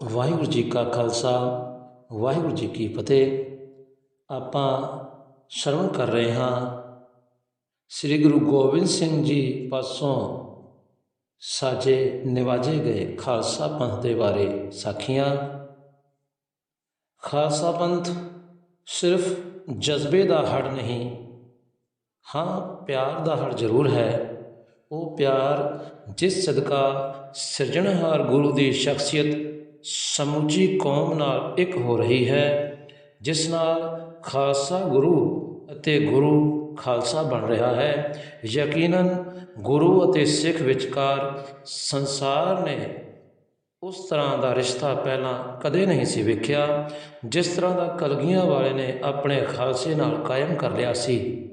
ਵਾਹਿਗੁਰੂ ਜੀ ਕਾ ਖਾਲਸਾ, ਵਾਹਿਗੁਰੂ ਜੀ ਕੀ ਫਤਿਹ। ਆਪਾਂ ਸ਼ਰਵਣ ਕਰ ਰਹੇ ਹਾਂ ਸ੍ਰੀ ਗੁਰੂ ਗੋਬਿੰਦ ਸਿੰਘ ਜੀ ਪਾਸੋਂ ਸਾਜੇ ਨਿਵਾਜੇ ਗਏ ਖਾਲਸਾ ਪੰਥ ਦੇ ਬਾਰੇ ਸਾਖੀਆਂ। ਖਾਲਸਾ ਪੰਥ ਸਿਰਫ ਜਜ਼ਬੇ ਦਾ ਹੜ ਨਹੀਂ, ਹਾਂ ਪਿਆਰ ਦਾ ਹੜ ਜ਼ਰੂਰ ਹੈ। ਉਹ ਪਿਆਰ ਜਿਸ ਸਦਕਾ ਸਿਰਜਣਹਾਰ ਗੁਰੂ ਦੀ ਸ਼ਖਸੀਅਤ ਸਮੁੱਚੀ ਕੌਮ ਨਾਲ ਇੱਕ ਹੋ ਰਹੀ ਹੈ, ਜਿਸ ਨਾਲ ਖਾਲਸਾ ਗੁਰੂ ਅਤੇ ਗੁਰੂ ਖਾਲਸਾ ਬਣ ਰਿਹਾ ਹੈ। ਯਕੀਨਨ ਗੁਰੂ ਅਤੇ ਸਿੱਖ ਵਿਚਕਾਰ ਸੰਸਾਰ ਨੇ ਉਸ ਤਰ੍ਹਾਂ ਦਾ ਰਿਸ਼ਤਾ ਪਹਿਲਾਂ ਕਦੇ ਨਹੀਂ ਸੀ ਵੇਖਿਆ, ਜਿਸ ਤਰ੍ਹਾਂ ਦਾ ਕਲਗੀਆਂ ਵਾਲੇ ਨੇ ਆਪਣੇ ਖਾਲਸੇ ਨਾਲ ਕਾਇਮ ਕਰ ਲਿਆ ਸੀ।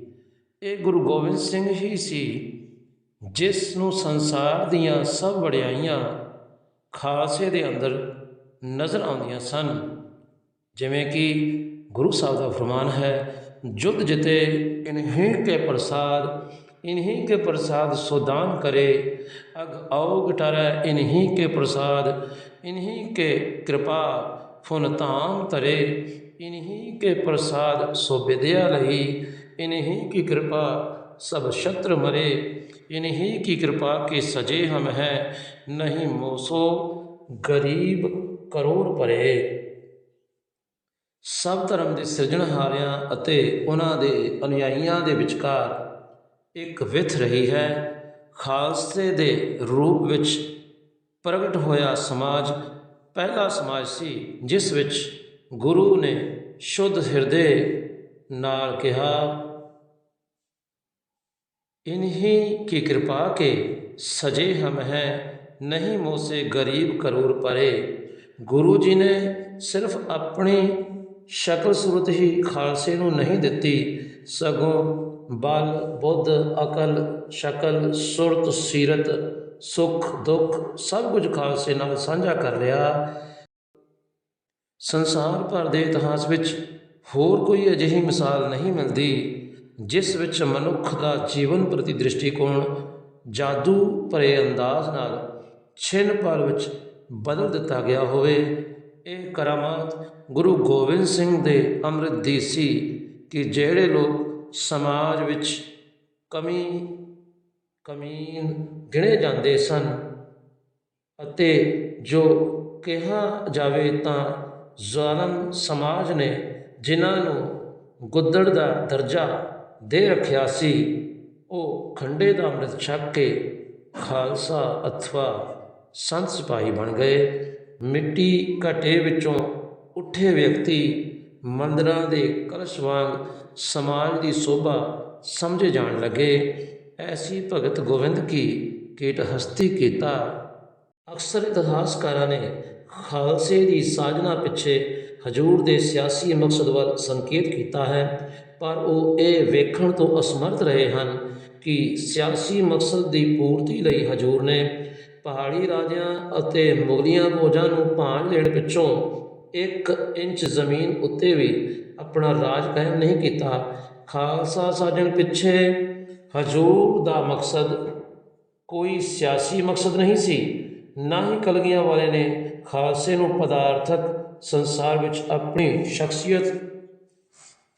ਇਹ ਗੁਰੂ ਗੋਬਿੰਦ ਸਿੰਘ ਹੀ ਸੀ, ਜਿਸ ਨੂੰ ਸੰਸਾਰ ਦੀਆਂ ਸਭ ਵਡਿਆਈਆਂ ਖਾਲਸੇ ਦੇ ਅੰਦਰ ਨਜ਼ਰ ਆਉਂਦੀਆਂ ਸਨ ਜਿਵੇਂ ਕਿ ਗੁਰੂ ਸਾਹਿਬ ਦਾ ਫਰਮਾਨ ਹੈ ਜੁਦ ਜਿਤੇ ਇਨਹੀਂ ਕੇ ਪ੍ਰਸਾਦ इन्हीं के प्रसाद सुदान करे अग औग टरै इन्हीं के प्रसाद इन्हीं के कृपा फुन ताम तरे इन्हीं के प्रसाद सो विद्या लही इन्हीं की कृपा सब शत्रु मरे इन्हीं की कृपा के सजे हम हैं नहीं मोसो गरीब करोड़ परे ਸਭ ਧਰਮ ਦੇ ਸਿਰਜਣਹਾਰਿਆਂ ਅਤੇ ਉਹਨਾਂ ਦੇ ਅਨੁਯਾਈਆਂ ਦੇ ਵਿਚਕਾਰ ਇੱਕ ਵਿਥ ਰਹੀ ਹੈ ਖਾਲਸੇ ਦੇ ਰੂਪ ਵਿੱਚ ਪ੍ਰਗਟ ਹੋਇਆ ਸਮਾਜ ਪਹਿਲਾ ਸਮਾਜ ਸੀ ਜਿਸ ਵਿੱਚ ਗੁਰੂ ਨੇ ਸ਼ੁੱਧ ਹਿਰਦੇ ਨਾਲ ਕਿਹਾ इन्हीं की कृपा के सजे हम हैं नहीं मोह से गरीब करोड़ परे ਗੁਰੂ ਜੀ ਨੇ ਸਿਰਫ ਆਪਣੀ ਸ਼ਕਲ ਸੂਰਤ ਹੀ ਖਾਲਸੇ ਨੂੰ ਨਹੀਂ ਦਿੱਤੀ ਸਗੋਂ ਬਲ ਬੁੱਧ ਅਕਲ ਸ਼ਕਲ ਸੁਰਤ ਸੀਰਤ ਸੁਖ ਦੁੱਖ ਸਭ ਕੁਝ ਖਾਲਸੇ ਨਾਲ ਸਾਂਝਾ ਕਰ ਲਿਆ ਸੰਸਾਰ ਭਰ ਦੇ ਇਤਿਹਾਸ ਵਿੱਚ ਹੋਰ ਕੋਈ ਅਜਿਹੀ ਮਿਸਾਲ ਨਹੀਂ ਮਿਲਦੀ ਜਿਸ ਵਿੱਚ ਮਨੁੱਖ ਦਾ ਜੀਵਨ ਪ੍ਰਤੀ ਦ੍ਰਿਸ਼ਟੀਕੋਣ ਜਾਦੂ ਭਰੇ ਅੰਦਾਜ਼ ਨਾਲ ਛਿਨ ਪਲ ਵਿੱਚ ਬਦਲ ਦਿੱਤਾ ਗਿਆ ਹੋਵੇ, ਇਹ ਕਰਾਮਾਤ ਗੁਰੂ ਗੋਬਿੰਦ ਸਿੰਘ ਦੇ ਅੰਮ੍ਰਿਤ ਦੀ ਸੀ ਕਿ ਜਿਹੜੇ ਲੋਕ ਸਮਾਜ ਵਿੱਚ ਕਮੀ, ਕਮੀਨ ਗਿਣੇ ਜਾਂਦੇ ਸਨ ਅਤੇ ਜੋ ਕਿਹਾ ਜਾਵੇ ਤਾਂ ਜ਼ਾਲਮ ਸਮਾਜ ਨੇ ਜਿਨ੍ਹਾਂ ਨੂੰ ਗੁੱਦੜ ਦਾ ਦਰਜਾ ਦੇ ਰੱਖਿਆ ਸੀ। ਉਹ ਖੰਡੇ ਦਾ ਅੰਮ੍ਰਿਤ ਛਕ ਕੇ ਖਾਲਸਾ ਅਥਵਾ ਸੰਤ ਸਿਪਾਹੀ ਬਣ ਗਏ। ਮਿੱਟੀ ਘਟੇ ਵਿੱਚੋਂ ਉੱਠੇ ਵਿਅਕਤੀ ਮੰਦਰਾਂ ਦੇ ਕਲਸ਼ ਵਾਂਗ ਸਮਾਜ ਦੀ ਸੋਭਾ ਸਮਝੇ ਜਾਣ ਲੱਗੇ। ਐਸੀ ਭਗਤ ਗੋਬਿੰਦ ਕੀ ਕੀਟ ਹਸਤੀ ਕੀਤਾ। ਅਕਸਰ ਇਤਿਹਾਸਕਾਰਾਂ ਨੇ ਖਾਲਸੇ ਦੀ ਸਾਜਨਾ ਪਿੱਛੇ ਹਜੂਰ ਦੇ ਸਿਆਸੀ ਮਕਸਦ ਵੱਲ ਸੰਕੇਤ ਕੀਤਾ ਹੈ। ਪਰ ਉਹ ਇਹ ਵੇਖਣ ਤੋਂ ਅਸਮਰਥ ਰਹੇ ਹਨ ਕਿ ਸਿਆਸੀ ਮਕਸਦ ਦੀ ਪੂਰਤੀ ਲਈ ਹਜੂਰ ਨੇ ਪਹਾੜੀ ਰਾਜਿਆਂ ਅਤੇ ਮੁਗਲੀਆਂ ਫੌਜਾਂ ਨੂੰ ਭਾਂਜ ਲੈਣ ਪਿੱਛੋਂ ਇੱਕ ਇੰਚ ਜ਼ਮੀਨ ਉੱਤੇ ਵੀ ਆਪਣਾ ਰਾਜ ਕਾਇਮ ਨਹੀਂ ਕੀਤਾ। ਖਾਲਸਾ ਸਾਜਣ ਪਿੱਛੇ ਹਜੂਰ ਦਾ ਮਕਸਦ ਕੋਈ ਸਿਆਸੀ ਮਕਸਦ ਨਹੀਂ ਸੀ। ਨਾ ਹੀ ਕਲਗੀਆਂ ਵਾਲੇ ਨੇ ਖਾਲਸੇ ਨੂੰ ਪਦਾਰਥਕ ਸੰਸਾਰ ਵਿੱਚ ਆਪਣੀ ਸ਼ਖਸੀਅਤ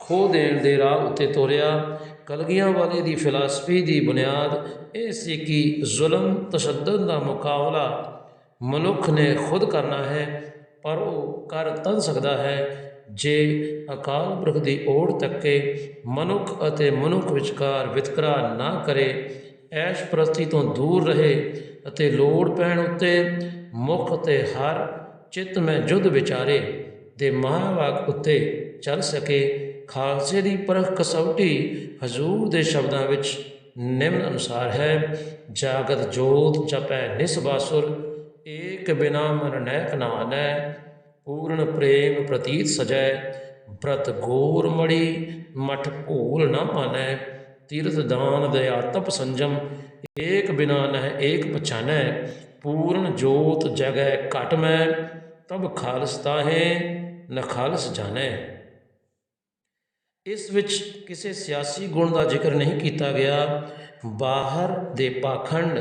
ਖੋ ਦੇਣ ਦੇ ਰਾਹ ਉੱਤੇ ਤੋਰਿਆ, ਕਲਗੀਆਂ ਵਾਲੇ ਦੀ ਫਿਲਾਸਫੀ ਦੀ ਬੁਨਿਆਦ, ਇਹ ਸੀ ਕਿ ਜ਼ੁਲਮ, ਤਸ਼ੱਦਦ ਦਾ ਮੁਕਾਬਲਾ ਮਨੁੱਖ ਨੇ ਖੁਦ ਕਰਨਾ ਹੈ, ਪਰ ਉਹ ਕਰ ਤਦ ਸਕਦਾ ਹੈ, ਜੇ ਅਕਾਲ ਪੁਰਖ ਦੀ ਓੜ ਤੱਕੇ ਮਨੁੱਖ ਅਤੇ ਮਨੁੱਖ ਵਿਚਕਾਰ ਵਿਤਕਰਾ ਨਾ ਕਰੇ, ਐਸ਼ ਪ੍ਰਸਤੀ ਤੋਂ ਦੂਰ ਰਹੇ ਅਤੇ ਲੋੜ ਪੈਣ ਉੱਤੇ ਮੁਖ ਤੇ ਹਰ ਚਿੱਤ ਮੈਂ ਜੁਦ ਵਿਚਾਰੇ ਦੇ ਮਹਾਵਾਕ ਉੱਤੇ ਚੱਲ ਸਕੇ। ਖਾਲਸੇ ਦੀ ਪਰਖ ਕਸੌਟੀ ਹਜ਼ੂਰ ਦੇ ਸ਼ਬਦਾਂ ਵਿੱਚ ਨਿਮਨ ਅਨੁਸਾਰ ਹੈ, ਜਾਗਤ ਜੋਤ ਜਪੈ ਨਿਸਬਾਸੁਰ ਏਕ ਬਿਨਾ ਮਨ ਨੈਕ ਨਾਨੈ ਪੂਰਨ ਪ੍ਰੇਮ ਪ੍ਰਤੀਤ ਸਜੈ, ਬ੍ਰਤ ਗੋਰ ਮੜੀ ਮਠ ਭੂਲ ਨਾ ਪਾਨੈ, ਤੀਰਥ ਦਾਨ ਦਇਆ ਤਪ ਸੰਜਮ, ਏਕ ਬਿਨਾ ਨਹਿ ਏਕ ਪਛਾਨੈ, ਪੂਰਨ ਜੋਤ ਜਗੈ ਘਟ ਮੈਂ, ਤਬ ਖਾਲਸਤਾ ਹੈ ਨ ਖਾਲਸ ਜਾਣੈ। ਇਸ ਵਿੱਚ ਕਿਸੇ ਸਿਆਸੀ ਗੁਣ ਦਾ ਜ਼ਿਕਰ ਨਹੀਂ ਕੀਤਾ ਗਿਆ। ਬਾਹਰ ਦੇ ਪਾਖੰਡ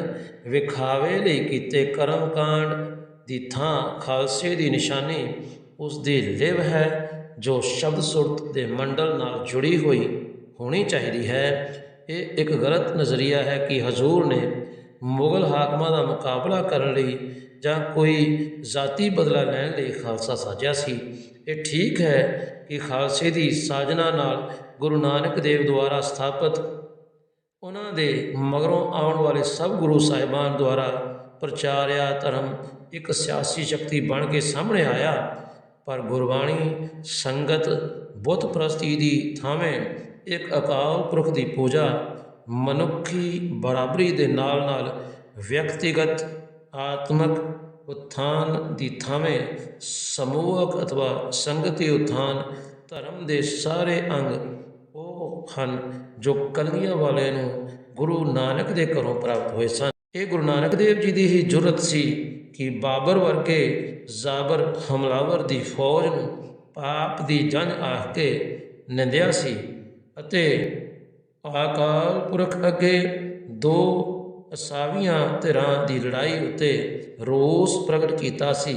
ਵਿਖਾਵੇ ਲਈ ਕੀਤੇ ਕਰਮ ਕਾਂਡ ਦੀ ਥਾਂ ਖਾਲਸੇ ਦੀ ਨਿਸ਼ਾਨੀ ਉਸ ਦੀ ਲਿਵ ਹੈ, ਜੋ ਸ਼ਬਦ ਸੁਰਤ ਦੇ ਮੰਡਲ ਨਾਲ ਜੁੜੀ ਹੋਈ ਹੋਣੀ ਚਾਹੀਦੀ ਹੈ। ਇਹ ਇੱਕ ਗਲਤ ਨਜ਼ਰੀਆ ਹੈ ਕਿ ਹਜ਼ੂਰ ਨੇ ਮੁਗਲ ਹਾਕਮਾਂ ਦਾ ਮੁਕਾਬਲਾ ਕਰਨ ਲਈ ਜਾਂ ਕੋਈ ਜ਼ਾਤੀ ਬਦਲਾ ਲੈਣ ਲਈ ਖਾਲਸਾ ਸਾਜਿਆ ਸੀ। ਇਹ ਠੀਕ ਹੈ ਕਿ ਖਾਲਸੇ ਦੀ ਸਾਜਨਾ ਨਾਲ ਗੁਰੂ ਨਾਨਕ ਦੇਵ ਦੁਆਰਾ ਸਥਾਪਿਤ ਉਹਨਾਂ ਦੇ ਮਗਰੋਂ ਆਉਣ ਵਾਲੇ ਸਭ ਗੁਰੂ ਸਾਹਿਬਾਨ ਦੁਆਰਾ ਪ੍ਰਚਾਰਿਆ ਧਰਮ ਇੱਕ ਸਿਆਸੀ ਸ਼ਕਤੀ ਬਣ ਕੇ ਸਾਹਮਣੇ ਆਇਆ। ਪਰ ਗੁਰਬਾਣੀ ਸੰਗਤ ਬੁੱਤ ਪ੍ਰਸਤੀ ਦੀ ਥਾਵੇਂ ਇੱਕ ਅਕਾਲ ਪੁਰਖ ਦੀ ਪੂਜਾ ਮਨੁੱਖੀ ਬਰਾਬਰੀ ਦੇ ਨਾਲ ਨਾਲ ਵਿਅਕਤੀਗਤ, ਆਤਮਕ ਉત્ਥਾਨ ਦੀ ਥਾਵੇਂ ਸਮੂਹਕ ਅਥਵਾ ਸੰਗਤੀ ਉત્ਥਾਨ ਧਰਮ ਦੇ ਸਾਰੇ ਅੰਗ ਉਹ ਹਨ ਜੋ ਕਲਗੀਆਂ ਵਾਲੇ ਨੂੰ ਗੁਰੂ ਨਾਨਕ ਦੇ ਘਰੋਂ ਪ੍ਰਾਪਤ ਹੋਏ ਸਨ। ਇਹ ਗੁਰੂ ਨਾਨਕ ਦੇਵ ਜੀ ਦੀ ਹੀ ਜੁਰਤ ਸੀ ਕਿ ਬਾਬਰ ਵਰਗੇ ਜ਼ਾਬਰ ਹਮਲਾਵਰ ਦੀ ਫੌਜ ਨੂੰ ਪਾਪ ਦੀ ਜੰਜ ਆਖ ਕੇ ਨਿੰਦਿਆ ਸੀ ਅਤੇ ਅਕਾਲ ਪੁਰਖ ਅੱਗੇ ਦੋ ਅਸਾਵੀਆਂ ਧਿਰਾਂ ਦੀ ਲੜਾਈ ਉੱਤੇ ਰੋਸ ਪ੍ਰਗਟ ਕੀਤਾ ਸੀ।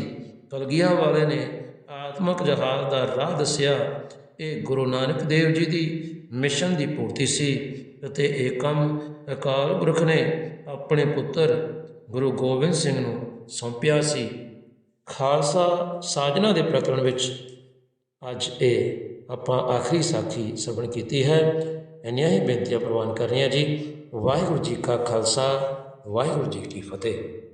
ਕਲਗੀਆਂ ਵਾਲੇ ਨੇ ਆਤਮਕ ਜਹਾਜ਼ ਦਾ ਰਾਹ ਦੱਸਿਆ। ਇਹ ਗੁਰੂ ਨਾਨਕ ਦੇਵ ਜੀ ਦੀ ਮਿਸ਼ਨ ਦੀ ਪੂਰਤੀ ਸੀ ਅਤੇ ਇਹ ਕੰਮ ਅਕਾਲ ਪੁਰਖ ਨੇ ਆਪਣੇ ਪੁੱਤਰ ਗੁਰੂ ਗੋਬਿੰਦ ਸਿੰਘ ਨੂੰ ਸੌਂਪਿਆ ਸੀ। ਖਾਲਸਾ ਸਾਜਨਾ ਦੇ ਪ੍ਰਕਰਣ ਵਿੱਚ ਅੱਜ ਇਹ ਆਪਾਂ ਆਖਰੀ ਸਾਖੀ ਸਰਵਣ ਕੀਤੀ ਹੈ। ਇੰਨੀਆਂ ਹੀ ਬੇਨਤੀਆਂ ਪ੍ਰਵਾਨ ਕਰ ਰਹੇ ਹਾਂ ਜੀ। ਵਾਹਿਗੁਰੂ ਜੀ ਕਾ ਖਾਲਸਾ, ਵਾਹਿਗੁਰੂ ਜੀ ਕੀ ਫਤਿਹ।